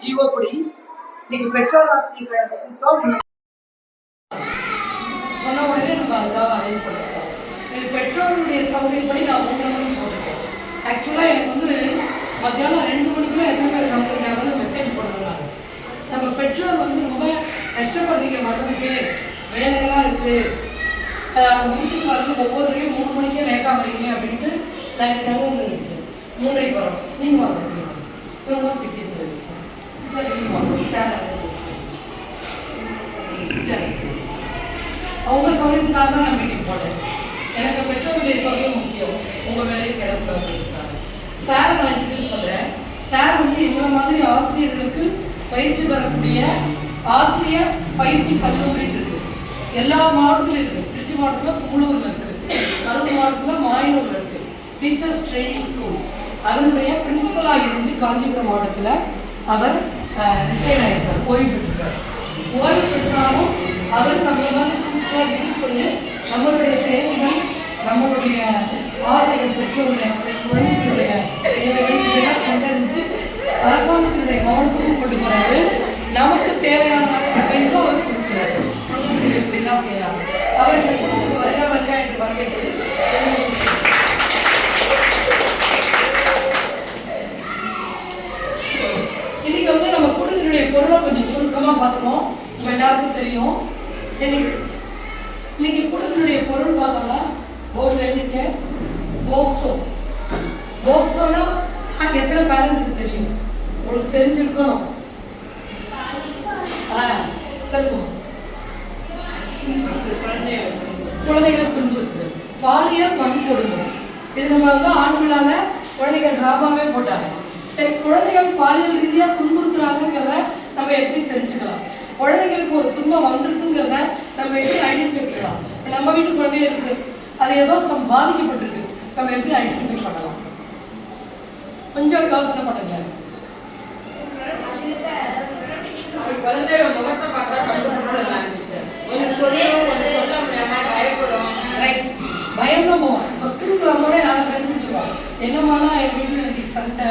GO படி இன்னைக்கு பெற்றோர் ஆசிரியர் கழக சொன்ன உடனே நம்ம அதுக்காக அரேஞ்ச் பண்ணிருக்கோம். இது பெற்றோருடைய சௌகரியப்படி நான் மூன்றரை மணிக்கு போட்டிருக்கேன். ஆக்சுவலாக எனக்கு வந்து மத்தியானம் ரெண்டு மணிக்குள்ள எத்தனை பேர் வந்து மெசேஜ் போடுறாங்க நம்ம பெற்றோர் வந்து ரொம்ப கஷ்டப்படுறீங்க வர்றதுக்கு வேலையெல்லாம் இருக்குது ஆஹ் முடிச்சுட்டு வரது ஒவ்வொருத்தரையும் மூணு மணிக்கே லேட்டாக வரீங்க அப்படின்ட்டு நான் எனக்கு ஞாபகம் இருந்துச்சு. மூன்றைக்கு வரோம் நீங்கள் வாங்க நீங்க வாங்க. இவங்க தான் பிடி இருந்தது சார் சரி நீங்கள் வாங்க சேர் சரி அவங்க சௌகரியத்துக்காக தான் நான் மீட்டிங் போட்டேன் எனக்கு பெற்றோருடைய சௌகரியம் முக்கியம் உங்கள் வேலையை கிடக்கூடாதுக்காக சார் நான் இன்ட்ரடியூஸ் பண்ணுறேன் சார் வந்து இவ்வளோ மாதிரி ஆசிரியர்களுக்கு பயிற்சி தரக்கூடிய ஆசிரியர் பயிற்சி கல்லூரி இருக்கு எல்லா மாவட்டத்திலும் இருக்கு. திருச்சி மாவட்டத்தில் கும்பலூர்ல இருக்கு. கரூர் மாவட்டத்தில் மாயனூர்ல இருக்கு. Teachers training school. அதனுடைய பிரின்சிபலாக இருந்து காஞ்சிபுரம் மாவட்டத்தில் அவர் ரிட்டையர் ஆகிருக்கார் ஓய்வு பெற்றிருக்கார் ஓய்வு பெற்றாலும் அவர் நம்மள மாதிரி ஸ்கூல்ஸ்லாம் விசிட் பண்ணி நம்மளுடைய தேவைகள் நம்மளுடைய ஆசைகள் பெற்றோருடைய குழந்தைகளுடைய தேவைகள் இதெல்லாம் கண்டறிஞ்சு அரசாங்கத்தினுடைய கவனத்துக்கும் கொண்டு போகிறாரு நமக்கு தேவையான பார்க்குறோம் உங்கள் எல்லாருக்கும் தெரியும். இன்னைக்கு இன்னைக்கு பொருள் பார்த்தோம்னா போர்டில் எழுதிட்டேன் போக்ஸோ போக்ஸோனா நாங்கள் எத்தனை பேரண்ட்டுக்கு தெரியும். உங்களுக்கு தெரிஞ்சிருக்கணும். ஆ சொல்லுங்க. குழந்தைகளை துன்புறுத்துது. பாலியல் வன்கொடுமை இது நம்ம வந்து ஆண்களான குழந்தைகள் டிராமாவே போட்டாங்க. சரி குழந்தைகள் பாலியல் ரீதியாக துன்புறுத்துறாங்கிறத நம்ம எப்படி தெரிஞ்சுக்கலாம்? குழந்தைங்களுக்கு ஒரு துன்பம் வந்திருக்குங்கிறத நம்ம எப்படி ஐடென்டிஃபை பண்ணலாம்? நம்ம வீட்டு குழந்தைய இருக்கு. அது ஏதோ சம் பாதிக்கப்பட்டிருக்கு. நம்ம எப்படி ஐடென்டிஃபை பண்ணலாம்? கொஞ்சம் யோசனை பண்ணுங்க. முகத்தை பார்த்தா கண்டுபிடிச்சிடலாம் சொல்ல முடியாம பயப்படும். ரைட் பயம் நம்ம ஸ்கூலுக்கு வந்தோடனே நாங்கள் கண்டுபிடிச்சிருவோம். என்னம்மானா என் வீட்டில் எனக்கு சண்டை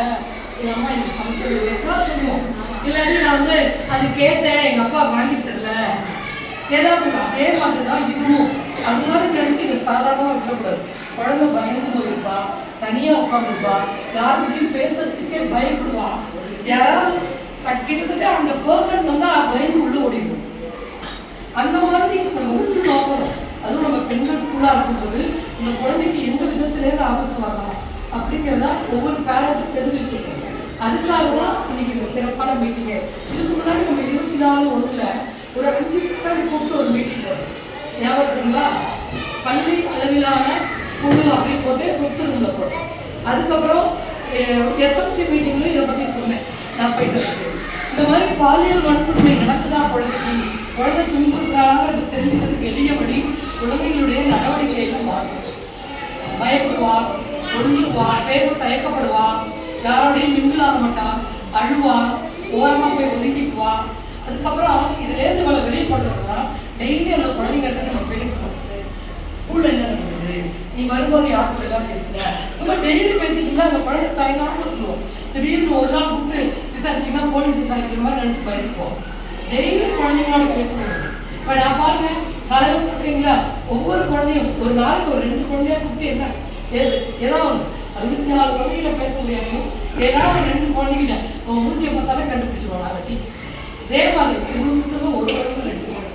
எங்கள் அம்மா எனக்கு சமைக்கிறது எப்படா சொல்லுவோம்? இல்லாட்டி நான் வந்து அது கேட்டேன் எங்கள் அப்பா வாங்கி தரல. ஏதாவது சொல்லுவோம் அதே மாதிரி தான் இதுவும். அது மாதிரி நினச்சி இதை சாதாரணமாக விட்டுறக்கூடாது. குழந்தை பயந்து போயிருப்பா தனியாக உட்காந்துருப்பா யாருக்கிட்டையும் பேசுறதுக்கே பயப்படுவா. யாராவது கிட்டத்தட்ட அந்த பர்சன் வந்து பயந்து உள்ள ஓடிடும் அந்த மாதிரி நம்ம உற்று நோக்கணும் அதுவும் நம்ம பெண்கள் ஸ்கூலாக இருக்கும்போது இந்த குழந்தைக்கு எந்த விதத்துலேருந்து ஆபத்து வரலாம் அப்படிங்கிறத ஒவ்வொரு பேரண்ட்டும் தெரிஞ்சு வச்சுக்கணும் அதுக்காக தான் இன்னைக்கு இந்த சிறப்பான மீட்டிங்கு இதுக்கு முன்னாடி நம்ம இருபத்தி நாலு ஒன்றில் ஒரு அஞ்சு பேரண்ட் கூப்பிட்டு ஒரு மீட்டிங் போட்டோம். ஞாபகம் பள்ளி அளவிலான குழு அப்படின்னு போட்டு கொடுத்துருந்த போட்டோம். அதுக்கப்புறம் எஸ்எம்சி மீட்டிங்லையும் இதை பற்றி சொன்னேன். நான் போயிட்டு இருக்கேன் இந்த மாதிரி பாலியல் வன்கொடுமை நடக்குதா குழந்தைக்கு? குழந்தை துன்புறுத்துறாங்கிறது தெரிஞ்சுக்கிறதுக்கு எளிய வழி குழந்தைகளுடைய நடவடிக்கைகளை மாற்றணும் பயப்படுவா ஒன்றுவா பேச தயக்கப்படுவா யாரோடையும் மிங்கிள் ஆக மாட்டா அழுவா ஓரமாக போய் ஒதுக்கிக்குவா. அதுக்கப்புறம் இதுலேருந்து இவளை வெளிப்படுறோம்னா டெய்லி அந்த குழந்தைங்கள்ட்ட நம்ம பேசணும். ஸ்கூலில் என்ன நடக்குது நீ வரும்போது யார் கூட எல்லாம் பேசுற சும்மா டெய்லி பேசிட்டு அந்த குழந்தை தயங்காம சொல்லுவோம். திடீர்னு ஒரு நாள் கூப்பிட்டு விசாரிச்சிங்கன்னா போலீஸ் விசாரிக்கிற மாதிரி நினச்சி பயந்துக்குவோம். டெய்லி குழந்தைங்களோட பேசணும் இப்போ நான் பாருங்க காலையில் கூப்பிட்றீங்களா? ஒவ்வொரு குழந்தையும் ஒரு நாளைக்கு ஒரு ரெண்டு குழந்தையா கூப்பிட்டு என்ன? எது ஏதோ ஒன்று அறுபத்தி நாலு குழந்தைகிட்ட பேச முடியாம ஏதாவது ரெண்டு குழந்தைகிட்ட உங்க மூஞ்சியை பார்த்தாலே கண்டுபிடிச்சிருவாங்க நாங்கள் டீச்சர் இதே மாதிரி குடும்பத்துக்கு ஒரு குழந்தை ரெண்டு குழந்தை.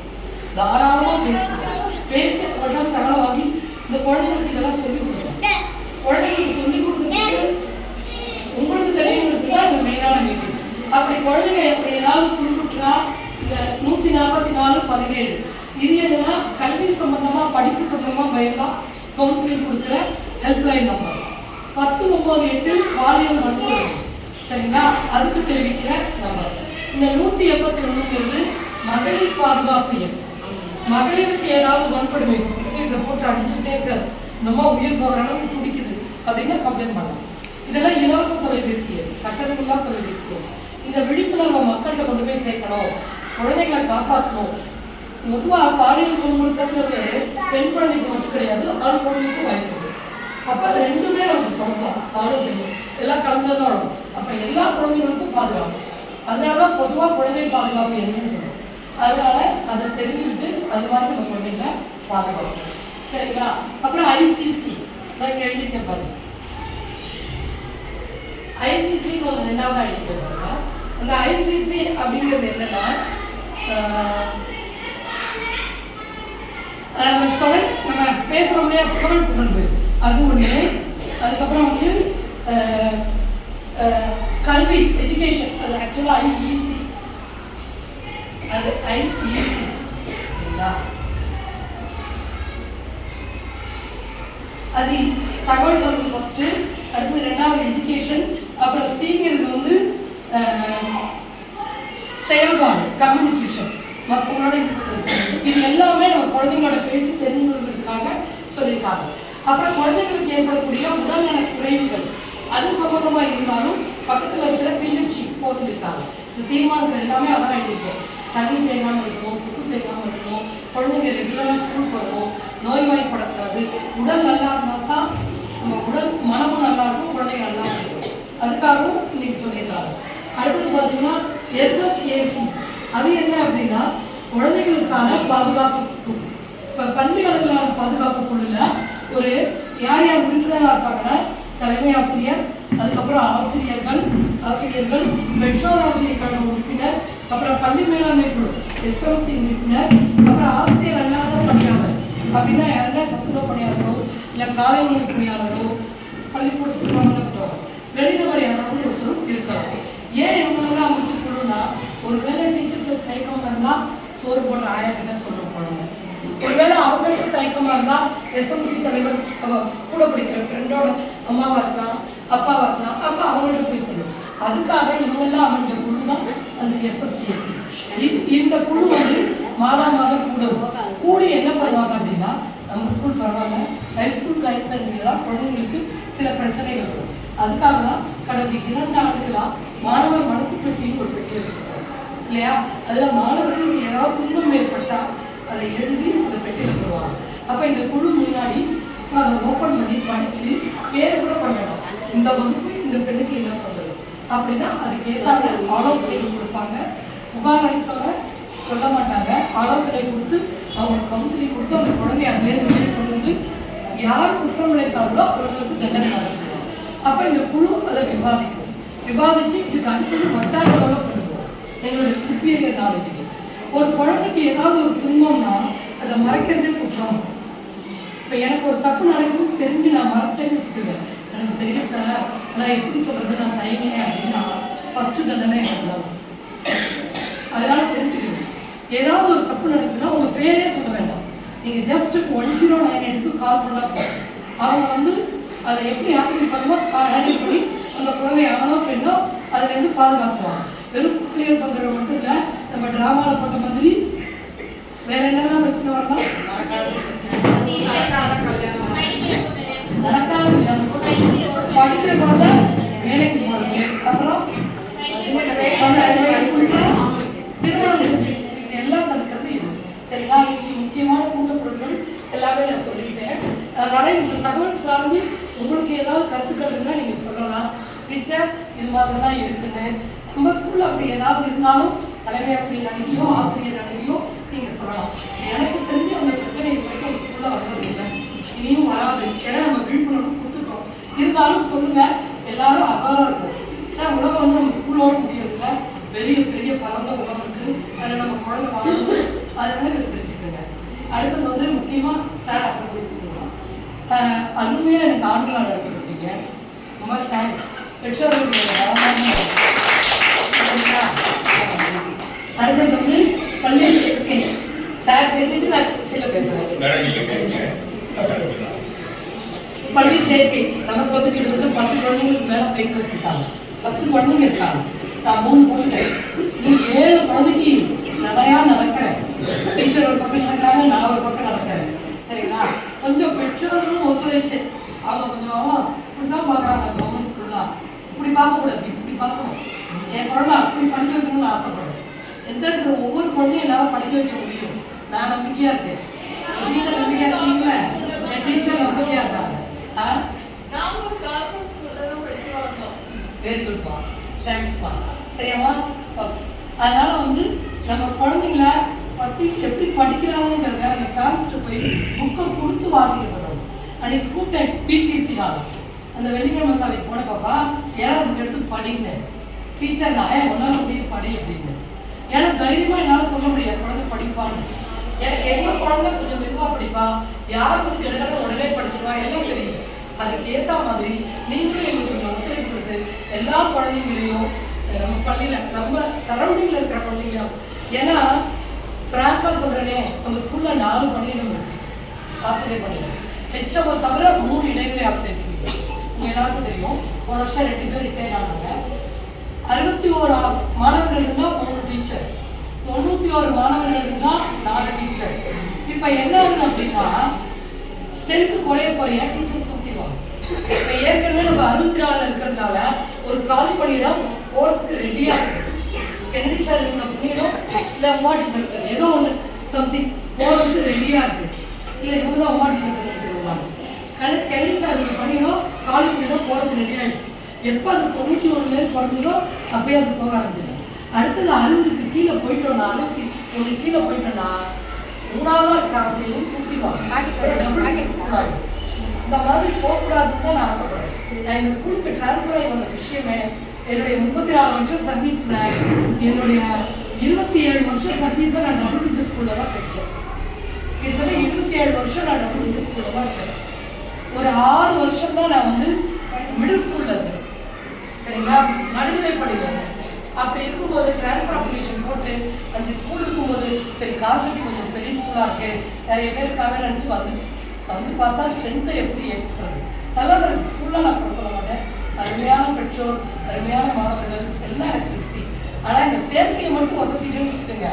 தாராளமாக பேசுங்க. பேசி உடனே தகவலை வாங்கி இந்த குழந்தைங்களுக்கு இதெல்லாம் சொல்லி கொடுங்க. குழந்தைங்களுக்கு சொல்லி கொடுக்குறதுக்கு உங்களுக்கு தெரியவங்களுக்கு தான் இந்த மெயினான மீட்டிங் அப்படி குழந்தைங்க எப்படி ஏதாவது துன்புட்டுனா இந்த நூற்றி நாற்பத்தி நாலு பதினேழு. இது என்னன்னா கல்வி சம்பந்தமா படிப்பு சம்பந்தமா பயந்தா கவுன்சிலிங் கொடுக்குற ஹெல்ப்லைன் நம்பர் பத்து ஒன்பது எட்டு பாலியல் வன்கொடுமை. சரிங்களா? அதுக்கு தெரிவிக்கிற நம்பர் இந்த நூற்றி எண்பத்தி ஒண்ணுங்கிறது மகளிர் பாதுகாப்பு எண் மகளிருக்கு ஏதாவது வன்கொடுமை இதை போட்டு அடிச்சுட்டே இருக்க நம்ம உயிர் போகிற அளவுக்கு துடிக்குது அப்படின்னு கம்ப்ளைண்ட் பண்ணலாம் இதெல்லாம் இலவச தொலைபேசி கட்டணமில்லா தொலைபேசி இந்த விழிப்புணர்வை மக்கள்கிட்ட கொண்டு போய் சேர்க்கணும். குழந்தைகளை காப்பாற்றணும். பொதுவாக பாலியல் துன்புறுத்தங்கிறது பெண் குழந்தைக்கு மட்டும் கிடையாது ஆண் குழந்தைக்கும் வாய்ப்பு. அப்போ ரெண்டுமே நமக்கு சமம் தான். ஆணும் பெண்ணும். எல்லாம் கலந்துதான் வரும் அப்போ எல்லா குழந்தைகளுக்கும் பாதுகாப்பு. அதனால தான் பொதுவாக குழந்தை பாதுகாப்பு என்னன்னு சொல்லுவோம் அதனால அதை தெரிஞ்சுக்கிட்டு அது மாதிரி நம்ம குழந்தைங்கள பாதுகாக்கணும். சரிங்களா? அப்புறம் ஐசிசி நான் இங்கே எழுதிக்க பாருங்க. ஐசிசி ஒரு ரெண்டாவது எழுதிக்க பாருங்க. அந்த ஐசிசி அப்படிங்கிறது என்னன்னா நம்ம தொடர் நம்ம பேசுகிறோம் இல்லையா? தொடர் தொடர்பு அது ஒன்று அதுக்கப்புறம் வந்து கல்வி எஜுகேஷன் அது ஆக்சுவலாக ஐஇசி அது ஐஇசி சரிங்களா அது தகவல் தொடர்பு ஃபஸ்ட்டு அடுத்தது ரெண்டாவது எஜுகேஷன் அப்புறம் சீனியர்ஸ் வந்து செயல்பாடு கம்யூனிகேஷன் மற்றவங்களோட இது எல்லாமே நம்ம குழந்தைங்களோட பேசி தெரிந்து கொள்வதற்காக சொல்லியிருக்காங்க. அப்புறம் குழந்தைங்களுக்கு ஏற்படக்கூடிய உடல்நல குறைவுகள். அது சம்பந்தமா இருந்தாலும் பக்கத்துல இருக்கிற பிஹெச்சி போக சொல்லியிருக்காங்க இந்த தீர்மானத்தில் எல்லாமே அதான் எழுதியிருக்கேன். தண்ணி தேங்காமல் இருக்கும் புசு தேங்காமல் இருக்கும் குழந்தைங்க ரெகுலராக ஸ்கூலுக்கு வரணும் நோய்வாய்ப்படக்கூடாது உடல் நல்லா இருந்தால் தான் நம்ம உடல் மனமும் நல்லா இருக்கும் குழந்தைங்க நல்லா இருக்கும். அதுக்காகவும் இன்னைக்கு சொல்லியிருக்காங்க. அடுத்தது பார்த்தீங்கன்னா எஸ்எஸ்ஏசி அது என்ன அப்படின்னா குழந்தைகளுக்கான பாதுகாப்பு குழு. இப்போ பள்ளி அளவிலான பாதுகாப்பு குழுல ஒரு யார் யார் உறுப்பினராக இருப்பாங்கன்னா தலைமை ஆசிரியர் அதுக்கப்புறம் ஆசிரியர்கள் ஆசிரியர்கள் பெற்றோர் ஆசிரியர்களோட உறுப்பினர் அப்புறம் பள்ளி மேலாண்மை குழு எஸ்எம்சி உறுப்பினர் அப்புறம் ஆசிரியர் அல்லாத பணியாளர். அப்படின்னா யாருன்னா சத்துணவு பணியாளரோ இல்லை காலை உணவு பணியாளரோ பள்ளிக்கூடத்துக்கு சம்மந்தப்பட்டவங்க வெளிநபர் யாராவது ஒருத்தரும் இருக்கலாம். ஏன் இவங்களெல்லாம் அமைச்சு குழுனா ஒருவேளை டீச்சருக்கு தயக்கம் இருந்தால் சோறு போடுற ஆயிரம் என்ன சொல்லணும் அவங்களுக்கு தயக்கமாக இருந்தால் எஸ்எம்சி தலைவர் கூட படிக்கிற ஃப்ரெண்டோட அம்மாவாக இருக்கலாம் அப்பாவாக இருக்கலாம் அப்போ அவங்கள்ட்ட போய் அதுக்காக இவங்கெல்லாம் அமைஞ்ச குழு தான் அந்த எஸ்எஸ்சிஎஸ்சி இந்த குழு வந்து மாதா மாதம் கூட கூடி என்ன பண்ணுவாங்க அப்படின்னா நம்ம ஸ்கூல் பரவாயில்ல. ஹை ஸ்கூல் கைசன்லாம் குழந்தைங்களுக்கு சில பிரச்சனைகள் வரும். அதுக்காக தான் கடந்த இரண்டு ஆண்டுகளாக மாணவர் மனசு பெட்டின்னு ஒரு பெட்டி வச்சுருக்கோம். இல்லையா? அதில் மாணவர்களுக்கு ஏதாவது துன்பம் ஏற்பட்டால் அதை எழுதி அந்த பெட்டியில் போடுவாங்க. அப்போ இந்த குழு முன்னாடி அதை ஓப்பன் பண்ணி படித்து பேர் கூட பண்ணணும். இந்த வகுப்பு இந்த பெண்ணுக்கு என்ன தொந்தரவு? அப்படின்னா அதுக்கு ஏற்றாங்க ஆலோசனைகள் கொடுப்பாங்க. புகார் சொல்ல மாட்டாங்க. ஆலோசனை கொடுத்து அவங்க கவுன்சிலிங் கொடுத்து அந்த குழந்தைய அதுலேருந்து வெளியே கொண்டு வந்து யார் குற்றம் இழைத்தார்களோ அவர்களுக்கு தண்டனை அப்போ இந்த குழு அதை விவாதிக்கும் விவாதித்து இதுக்கு அடுத்தது வட்டார அளவில் கொண்டு போகும். எங்களுடைய சுப்பீரியர் நாலேஜுக்கு ஒரு குழந்தைக்கு ஏதாவது ஒரு துன்பம்னா அதை மறைக்கிறதே குற்றம். இப்போ எனக்கு ஒரு தப்பு நடக்கும் தெரிஞ்சு நான் மறைச்சேன்னு வச்சுக்கோங்க. எனக்கு தெரியும் சார் நான் எப்படி சொல்றது? நான் தயங்கினேன் அப்படின்னா ஃபஸ்ட்டு தண்டனை எனக்கு தான். அதனால தெரிஞ்சுக்கணும். ஏதாவது ஒரு தப்பு நடக்குதுன்னா உங்கள் பேரே சொல்ல வேண்டாம். நீங்கள் ஜஸ்ட் ஒன் ஜீரோ நைன் எடுத்து கால் பண்ணா போதும். அவங்க வந்து அதை எப்படி ஹேண்டில் பண்ணுமோ ஹேண்டில் பண்ணி அந்த குழந்தைய ஆனோ பெண்ணோ அதுலேருந்து பாதுகாப்புவாங்க வெறும் பிள்ளைகள் தொந்தரவு மட்டும் இல்லை நம்ம டிராமாவில் போட்ட மாதிரி வேற என்னெல்லாம் பிரச்சனை வரலாம்? நடக்காத கல்யாணம் நடக்காத கல்யாணம். படிக்கிற குழந்தை வேலைக்கு போகிறது அப்புறம் அந்த வேலைக்குள்ள திருமணம் இது எல்லாம் தடுக்கிறது இது. சரிங்களா இன்னைக்கு முக்கியமான கூட்ட பொருட்கள் எல்லாமே நான் சொல்லிட்டேன். அதனால இந்த தகவல் சார்ந்து உங்களுக்கு ஏதாவது கருத்துக்கள் இருந்தால் நீங்கள் சொல்லலாம். டீச்சர் இது மாதிரி தான் இருக்குன்னு. நம்ம ஸ்கூலில் அப்படி ஏதாவது இருந்தாலும் தலைமை ஆசிரியர் அணுகியோ ஆசிரியர் அணுகியோ நீங்கள் சொல்லலாம். எனக்கு தெரிஞ்சு அந்த பிரச்சனை இது வரைக்கும் ஸ்கூலில் வர்றது இல்லை இனியும் வராது. ஏன்னா நம்ம விழிப்புணர்வு கொடுத்துருக்கோம் இருந்தாலும் சொல்லுங்க எல்லாரும் அவாரம் இருக்கும். சார் உலகம் வந்து நம்ம ஸ்கூலோட முடியறதுல வெளிய பெரிய பரந்த உலகம் இருக்கு. அதில் நம்ம குழந்தை வாழணும். வந்து இதை தெரிஞ்சுக்கோங்க. அடுத்தது வந்து முக்கியமாக சார் அப்புறம் பேசிக்கலாம். ஆஹ் எனக்கு ஆண்டுகளாக நடத்தி கொடுத்தீங்க ரொம்ப தேங்க்ஸ் பெற்றோர்களுடைய வளமான சரிங்களா? அடுத்தது வந்து பள்ளி சேர்க்கை சார் பேசிட்டு நான் சில பேசுறேன் மேடம் நீங்க பேசுங்க அப்புறம் பேசலாம். பள்ளி சேர்க்கை. நமக்கு வந்து கிட்டத்தட்ட பத்து குழந்தைங்களுக்கு மேல பெண் இருக்காங்க. பத்து குழந்தைங்க இருக்காங்க. நான் மூணு குழந்தை நீ ஏழு குழந்தைக்கு நிறையா நடக்கிறேன் டீச்சர் ஒரு பக்கம் நடக்கிறாங்க நான் ஒரு பக்கம் நடக்கிறேன். சரிங்களா? கொஞ்சம் பெற்றோர்களும் ஒத்துழைச்சு. அவங்க கொஞ்சம் இப்படிதான் பார்க்குறாங்க கவர்மெண்ட் ஸ்கூல்லாம் இப்படி பார்க்கக்கூடாது இப்படி பார்க்கணும். என் குழந்தை அப்படி படிக்க வைக்கணும்னு ஆசைப்படுறேன். எந்த இருக்கிற ஒவ்வொரு குழந்தையும் என்னால் படிக்க வைக்க முடியும்? நான் நம்பிக்கையாக இருக்கேன். டீச்சர் நம்பிக்கையாக இருக்கீங்களா? என் டீச்சர் வசதியாக இருக்காங்க. வெரி குட் பா தேங்க்ஸ் பா. சரியாம்மா? அதனால வந்து நம்ம குழந்தைங்கள பற்றி எப்படி படிக்கிறாங்கிறத அந்த பேரண்ட்ஸ்ட்டு போய் புக்கை கொடுத்து வாசிக்க சொல்லணும். அன்னைக்கு கூப்பிட்டேன் பி. கீர்த்திகாலம் அந்த வெள்ளிக்கிழமை சாலைக்கு போன பாப்பா ஏழாவது book எடுத்து படிங்க? டீச்சர் நான் ஏன் ஒன்றால் முடியும் படி அப்படின்னு. ஏன்னா தைரியமா என்னால் சொல்ல முடியாது குழந்தை படிப்பான்னு. எனக்கு எங்க குழந்தை கொஞ்சம் மெதுவா படிப்பா? யார் கொஞ்சம் கிடக்கிற உடனே படிச்சிருவா? எல்லாம் தெரியும். அதுக்கு ஏத்த மாதிரி நீங்களும் எங்களுக்கு கொஞ்சம் ஒத்துழைப்பு கொடுத்து எல்லா குழந்தைங்களையும் நம்ம பள்ளியில நம்ம சரௌண்டிங்ல இருக்கிற குழந்தைங்களையும் ஏன்னா பிராங்கா சொல்றேனே நம்ம ஸ்கூல்ல நாலு பணியிடம் ஆசிரியர் பணியிடம் ஹெச்எம் தவிர மூணு இடைவெளி ஆசிரியர் இருக்கு. உங்க எல்லாருக்கும் தெரியும். போன வருஷம் ரெண்டு பேர் ரிட்டையர் ஆனாங்க. அறுபத்தி ஓரு மாணவர்கள் இருந்தால் மூணு டீச்சர் தொண்ணூற்றி ஒரு மாணவர்களுக்கு தான் நாலு டீச்சர் இப்போ என்ன ஆகுது அப்படின்னா ஸ்ட்ரென்த் குறைய குறைய டீச்சர் தூக்கிடுவாங்க. இப்போ ஏற்கனவே நம்ம அறுபத்தி நாலுல இருக்கிறதுனால ஒரு காலி பணியிடம் போகிறதுக்கு ரெடியாக இருக்கு. கென்னடி சார் இவங்க பண்ணிடும் இல்லை அம்மா டீச்சர் ஏதோ ஒன்று சம்திங் போகிறதுக்கு ரெடியாக இருக்கு. இல்லை இவங்க தான் டீச்சர் பண்ணிட்டு வருவாங்க கென்னடி சார் இவங்க பண்ணிடும் காலி பணியிடம் போகிறதுக்கு ரெடி ஆயிடுச்சு. எப்போ அது தொண்ணூற்றி ஒன்றுலேருந்து பிறந்ததோ அப்பயே அது போக ஆரம்பிச்சிடும் அடுத்தது அறுபதுக்கு கீழே போயிட்டோம்னா ஒன்று கீழே போயிட்டோம்னா மூணாவதாக இருக்கிற ஆசிரியரும் தூக்கிடுவாங்க இந்த மாதிரி போகக்கூடாதுன்னு தான் நான் ஆசைப்படுறேன். நான் இந்த ஸ்கூலுக்கு ட்ரான்ஸ்ஃபர் ஆகி வந்த விஷயமே என்னுடைய முப்பத்தி நாலு வருஷம் சர்வீஸில் என்னுடைய இருபத்தி ஏழு வருஷம் சர்வீஸை நான் டபிள்யூஜி ஸ்கூலில் தான் படித்தேன். கிட்டத்தட்ட இருபத்தி ஏழு வருஷம் நான் டபிள்யூஜி ஸ்கூலில் தான் இருக்கேன் ஒரு ஆறு வருஷம் தான் நான் வந்து மிடில் ஸ்கூலில் இருந்தேன். சரிங்களா? நடுநிலை பள்ளியில் அப்படி இருக்கும்போது ட்ரான்ஸ்ஃபர் அந்த ஸ்கூல் இருக்கும்போது சரி காசுக்கு கொஞ்சம் பெரிய ஸ்கூலாக இருக்கு. நிறைய பேருக்காக நினச்சி வந்து வந்து பார்த்தா ஸ்ட்ரென்த்தை எப்படி ஏற்படுறது நல்லா இருக்கு. ஸ்கூலில் நான் கூட சொல்ல மாட்டேன். அருமையான பெற்றோர் அருமையான மாணவர்கள் எல்லாம் எனக்கு திருப்தி. ஆனால் இந்த சேர்க்கையை மட்டும் வசதின்னு வச்சுக்கோங்க.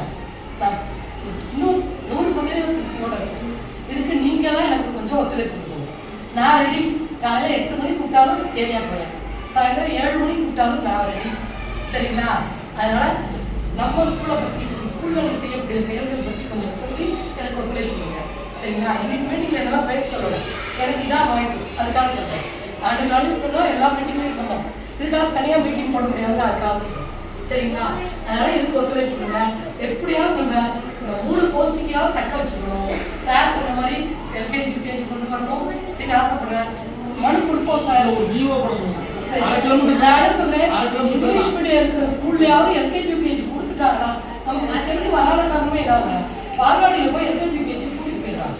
நான் இன்னும் நூறு சதவீதம் திருப்தியோட இருக்கும் இதுக்கு நீங்கள் தான் எனக்கு கொஞ்சம் ஒத்துழைப்பு கொடுக்கணும் நான் ரெடி காலையில் எட்டு மணிக்கு கூப்பிட்டாலும் ஏரியா போகிறேன் சாயந்தரம் ஏழு மணிக்கு கூப்பிட்டாலும் நான் ரெடி சரிங்களா? அதனால் நம்ம ஸ்கூலை பற்றி ஸ்கூலில் செய்யக்கூடிய செயல்கள் பற்றி கொஞ்சம் சொல்லி எனக்கு ஒத்துழைப்பு கொடுங்க சரிங்களா? இன்னைக்கு மீட்டிங்கில் இதெல்லாம் பேச சொல்லணும் எனக்கு இதான் வாய்ப்பு அதுக்காக சொல்கிறேன் ஆண்டு நாளைக்கு சொன்னோம் எல்லா மீட்டிங்லையும் சொன்னோம் இதுக்காக தனியாக மீட்டிங் போட முடியாது அதுக்காக சொல்கிறேன் சரிங்களா? அதனால இதுக்கு ஒத்துழைப்பு கொடுங்க எப்படியாவது நம்ம இந்த மூணு போஸ்டிங்காவது தக்க வச்சுக்கணும். சார் சொன்ன மாதிரி எல்கேஜி யூகேஜி கொண்டு வரணும் அப்படின்னு ஆசைப்படுறேன் மனு கொடுப்போம் சார் ஒரு ஜீவோ அரை கிலோமீட்டர் இங்கிலீஷ் மீடியம் இருக்கிற ஸ்கூல்லையாவது எல்கேஜி யூகேஜி இருக்காங்கன்னா நம்ம தெரிஞ்சு வராத காரணமே இதாங்க பார்வாடியில் போய் எல்கேஜி கேஜி கூட்டிட்டு போயிடுறாங்க.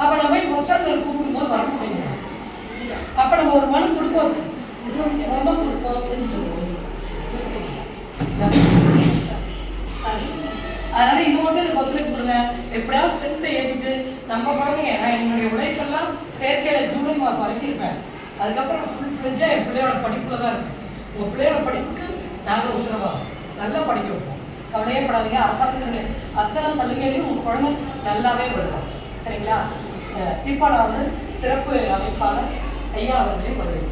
அப்போ நம்ம போய் ஃபர்ஸ்ட் ஸ்டாண்டர்ட் கூப்பிடும்போது வர முடியும் அப்போ நம்ம ஒரு மனு கொடுப்போம் சார். எஸ்எம்சி கொடுப்போம் செஞ்சு அதனால இது மட்டும் எனக்கு ஒத்துழைப்பு கொடுங்க. எப்படியாவது ஸ்ட்ரென்த்தை ஏற்றிட்டு நம்ம குழந்தைங்க நான் என்னுடைய உழைப்பெல்லாம் செயற்கையில் ஜூலை மாதம் வரைக்கும் இருப்பேன். அதுக்கப்புறம் ஃபுல் ஃப்ளெஜாக என் பிள்ளையோட படிப்புல தான் இருக்கும் உங்கள் பிள்ளையோட படிப்புக்கு நாங்கள் உத்தரவா நல்லா படிக்க வைப்போம். கவலையே படாதீங்க அரசாங்கத்தினுடைய அத்தனை சலுகைகளையும் உங்கள் குழந்தை நல்லாவே வருவோம் சரிங்களா? இப்போ நான் வந்து சிறப்பு அமைப்பாளர் ஐயா அவர்களையும் வருவேன்